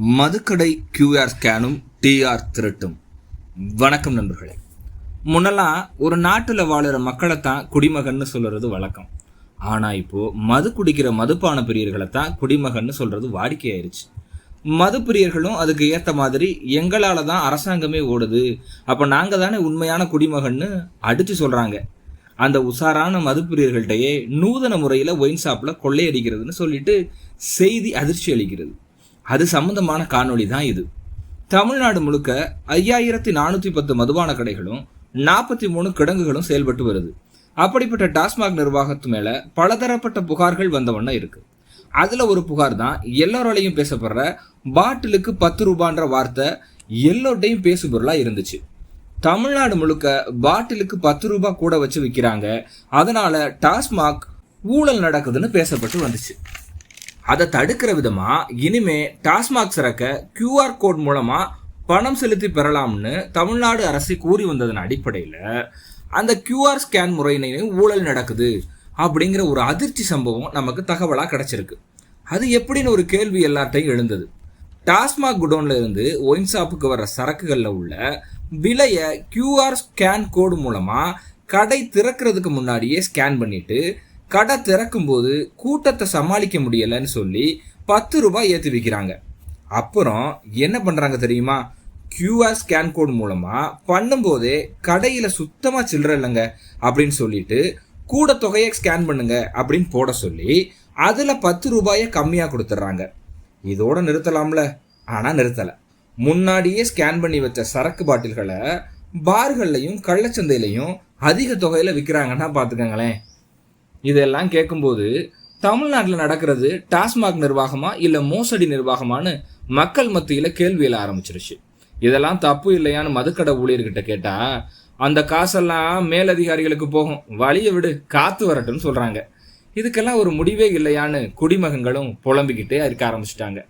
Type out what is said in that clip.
மதுக்கடை QR ஸ்கேனும் TR திருட்டும். வணக்கம் நண்பர்களே. முன்னெல்லாம் ஒரு நாட்டில் வாழுற மக்களை தான் குடிமகன்னு சொல்கிறது வழக்கம். ஆனால் இப்போது மது குடிக்கிற மதுப்பான பிரியர்களை தான் குடிமகன்னு சொல்கிறது வாடிக்கையாயிருச்சு. மது பிரியர்களும் அதுக்கு ஏற்ற மாதிரி எங்களால் தான் அரசாங்கமே ஓடுது. அப்போ நாங்கள் தானே உண்மையான குடிமகன்னு அடித்து சொல்கிறாங்க அந்த உசாரான மதுப்பிரியர்கள்ட்டையே நூதன முறையில் ஒயின் ஷாப்பில் கொள்ளையடிக்கிறதுன்னு சொல்லிட்டு செய்தி அதிர்ச்சி அளிக்கிறது. அது சம்பந்தமான காணொளி தான் இது. தமிழ்நாடு முழுக்க ஐயாயிரத்தி நானூற்றி பத்து மதுபான கடைகளும் நாற்பத்தி மூணு கிடங்குகளும் செயல்பட்டு வருது. அப்படிப்பட்ட டாஸ்மாக் நிர்வாகத்து மேலே பலதரப்பட்ட புகார்கள் வந்த வண்ணம் அதில் ஒரு புகார் தான் எல்லோராலையும் பேசப்படுற பாட்டிலுக்கு பத்து ரூபான்ற வார்த்தை எல்லோர்டையும் பேசுபொருளாக இருந்துச்சு. தமிழ்நாடு முழுக்க பாட்டிலுக்கு பத்து ரூபாய் கூட வச்சு விற்கிறாங்க அதனால டாஸ்மாக் ஊழல் நடக்குதுன்னு பேசப்பட்டு வந்துச்சு. அதை தடுக்கிற விதமா இனிமே டாஸ்மாக் சிறக்க கியூஆர் கோட் மூலமா பணம் செலுத்தி பெறலாம்னு தமிழ்நாடு அரசு கூறி வந்ததன் அடிப்படையில் அந்த கியூஆர் ஸ்கேன் முறையினையும் ஊழல் நடக்குது அப்படிங்கிற ஒரு அதிர்ச்சி சம்பவம் நமக்கு தகவலாக கிடைச்சிருக்கு. அது எப்படின்னு ஒரு கேள்வி எல்லாத்தையும் எழுந்தது. டாஸ்மாக் குடோன்ல இருந்து ஒயின் ஷாப்புக்கு வர சரக்குகளில் உள்ள விலையை கியூஆர் ஸ்கேன் கோடு மூலமா கடை திறக்கிறதுக்கு முன்னாடியே ஸ்கேன் பண்ணிட்டு கடை திறக்கும் போது கூட்டத்தை சமாளிக்க முடியலைன்னு சொல்லி பத்து ரூபாய் ஏற்றி வைக்கிறாங்க. அப்புறம் என்ன பண்ணுறாங்க தெரியுமா? கியூஆர் ஸ்கேன் கோட் மூலமாக பண்ணும்போதே கடையில் சுத்தமாக சில்லற இல்லைங்க அப்படின்னு சொல்லிட்டு கூட தொகையை ஸ்கேன் பண்ணுங்க அப்படின்னு போட சொல்லி அதில் பத்து ரூபாயை கம்மியாக கொடுத்துட்றாங்க. இதோட நிறுத்தலாம்ல? ஆனால் நிறுத்தலை. முன்னாடியே ஸ்கேன் பண்ணி வச்ச சரக்கு பாட்டில்களை பார்கள்லையும் கள்ளச்சந்தையிலையும் அதிக தொகையில் விற்கிறாங்கன்னா பார்த்துக்கங்களேன் இதெல்லாம் கேட்கும்போது தமிழ்நாட்டில் நடக்கிறது டாஸ்மாக் நிர்வாகமா இல்லை மோசடி நிர்வாகமான்னு மக்கள் மத்தியில் கேள்வியில் ஆரம்பிச்சிருச்சு. இதெல்லாம் தப்பு இல்லையான்னு மதுக்கடை ஊழியர்கிட்ட கேட்டால் அந்த காசெல்லாம் மேலதிகாரிகளுக்கு போகும் வழியை விடு காத்து வரட்டும்னு சொல்கிறாங்க இதுக்கெல்லாம் ஒரு முடிவே இல்லையான்னு குடிமகங்களும் புலம்பிக்கிட்டே இருக்க ஆரம்பிச்சிட்டாங்க.